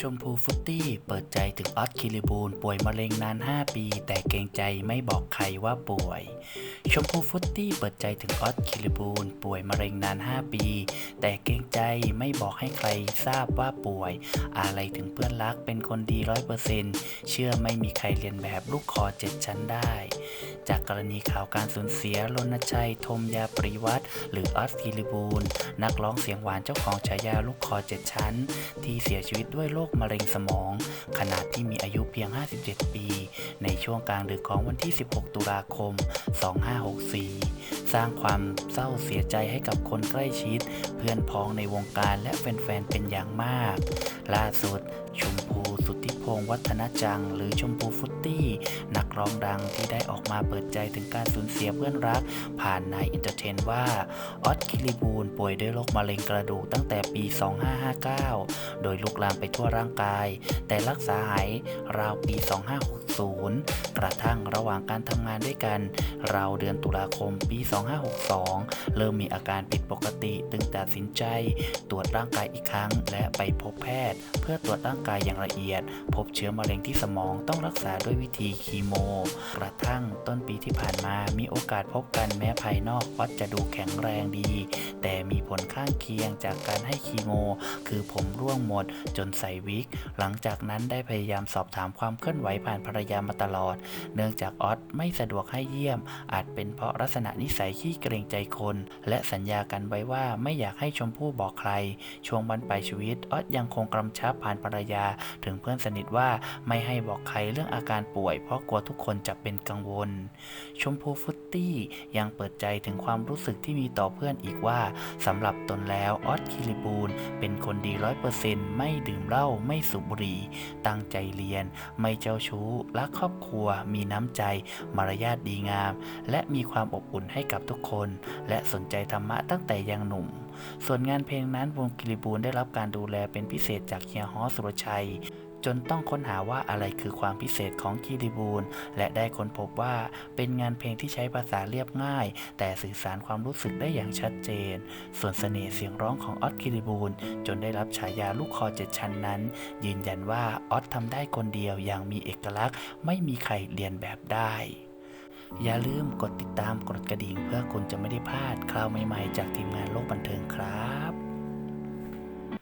ชมพูฟุตตี้เปิดใจถึงออสคิริบูลป่วยมะเร็งนาน 5 ปี แต่เกรงใจไม่บอกใครว่าป่วย ชมพูฟุตตี้เปิดใจถึงออสคิริบูลป่วยมะเร็งนาน 5 ปี แต่เกรงใจไม่บอกให้ใครทราบว่าป่วย อะไรถึงเพื่อนรักเป็นคนดีร้อยเปอร์เซ็นเชื่อไม่มีใครเรียนแบบลูกคอเจ็ดชั้นได้ จากกรณีข่าวการสูญเสียรณชัยธมยาปริวัตรหรือออสคิริบูลนักร้องเสียงหวานเจ้าของฉายาลูกคอเจ็ดชั้น ที่เสียชีวิตด้วยโรคคมะเร็งสมอง ขณะที่มีอายุเพียง 57 ปี ในช่วงกลางดึกของวันที่ 16 ตุลาคม 2564 สร้างความเศร้าเสียใจให้กับคนใกล้ชิด เพื่อนพ้องในวงการและแฟนๆ เป็นอย่างมาก ล่าสุดชุมพ งศ์วัฒนจัง หรือชมพูฟุตตี้ นักร้องดังที่ได้ออกมาเปิดใจถึงการสูญเสียเพื่อนรัก ผ่านนายเอนเตอร์เทนว่าออสคิริบูลป่วยด้วยโรคมะเร็งกระดูกตั้งแต่ปี 2559 โดยลุกลามไปทั่วร่างกาย แต่รักษาหายราวปี 2560 กระทั่งระหว่างการทำงานด้วยกัน ราวเดือนตุลาคมปี 2562 เริ่มมีอาการผิดปกติจึงตัดสินใจ ตรวจร่างกายอีกครั้ง และไปพบแพทย์ เพื่อตรวจร่างกายอย่างละเอียดพบบเชื้อมะเร็งที่สมองต้องรักษาด้วยวิธีคีโม กระทั่งต้นปีที่ผ่านมามีโอกาสพบกันแม้ภายนอกวัดจะดูแข็งแรงดี แต่มีผลข้างเคียงจากการให้คีโม คือผมร่วงหมดจนใส่วิก หลังจากนั้นได้พยายามสอบถามความเคลื่อนไหวผ่านภรรยามาตลอด เนื่องจากออสไม่สะดวกให้เยี่ยม อาจเป็นเพราะลักษณะนิสัยขี้เกรงใจคน และสัญญากันไว้ว่าไม่อยากให้ชมพู่บอกใคร ช่วงบรรปลายชีวิตออสยังคงกำชับผ่านภรรยาถึงเพื่อนสนิทว่าไม่ให้บอกใครเรื่องอาการป่วย เพราะกลัวทุกคนจะเป็นกังวล ชมพูฟุตตี้ยังเปิดใจถึงความรู้สึกที่มีต่อเพื่อนอีกว่าสำหรับตนแล้วออสคิริบูลเป็นคนดีร้อยเปอร์เซ็นต์ไม่ดื่มเหล้าไม่สูบบุหรี่ตั้งใจเรียน ไม่เจ้าชู้รักครอบครัว มีน้ำใจ มารยาทดีงาม และมีความอบอุ่นให้กับทุกคน และสนใจธรรมะตั้งแต่ยังหนุ่ม ส่วนงานเพลงนั้นวงกิริบูลได้รับการดูแลเป็นพิเศษจากเฮียฮอสุรชัย จนต้องค้นหาว่าอะไรคือความพิเศษของคิริบูล และได้ค้นพบว่าเป็นงานเพลงที่ใช้ภาษาเรียบง่าย แต่สื่อสารความรู้สึกได้อย่างชัดเจน ส่วนเสน่ห์เสียงร้องของออสคิริบูล จนได้รับฉายาลูกคอเจ็ดชั้นนั้น ยืนยันว่าออสทำได้คนเดียวอย่างมีเอกลักษณ์ ไม่มีใครเรียนแบบได้อย่าลืมกดติดตามกดกระดิ่งเพื่อคุณจะไม่ได้พลาดข่าวใหม่ๆ จากทีมงานโลกบันเทิงครับ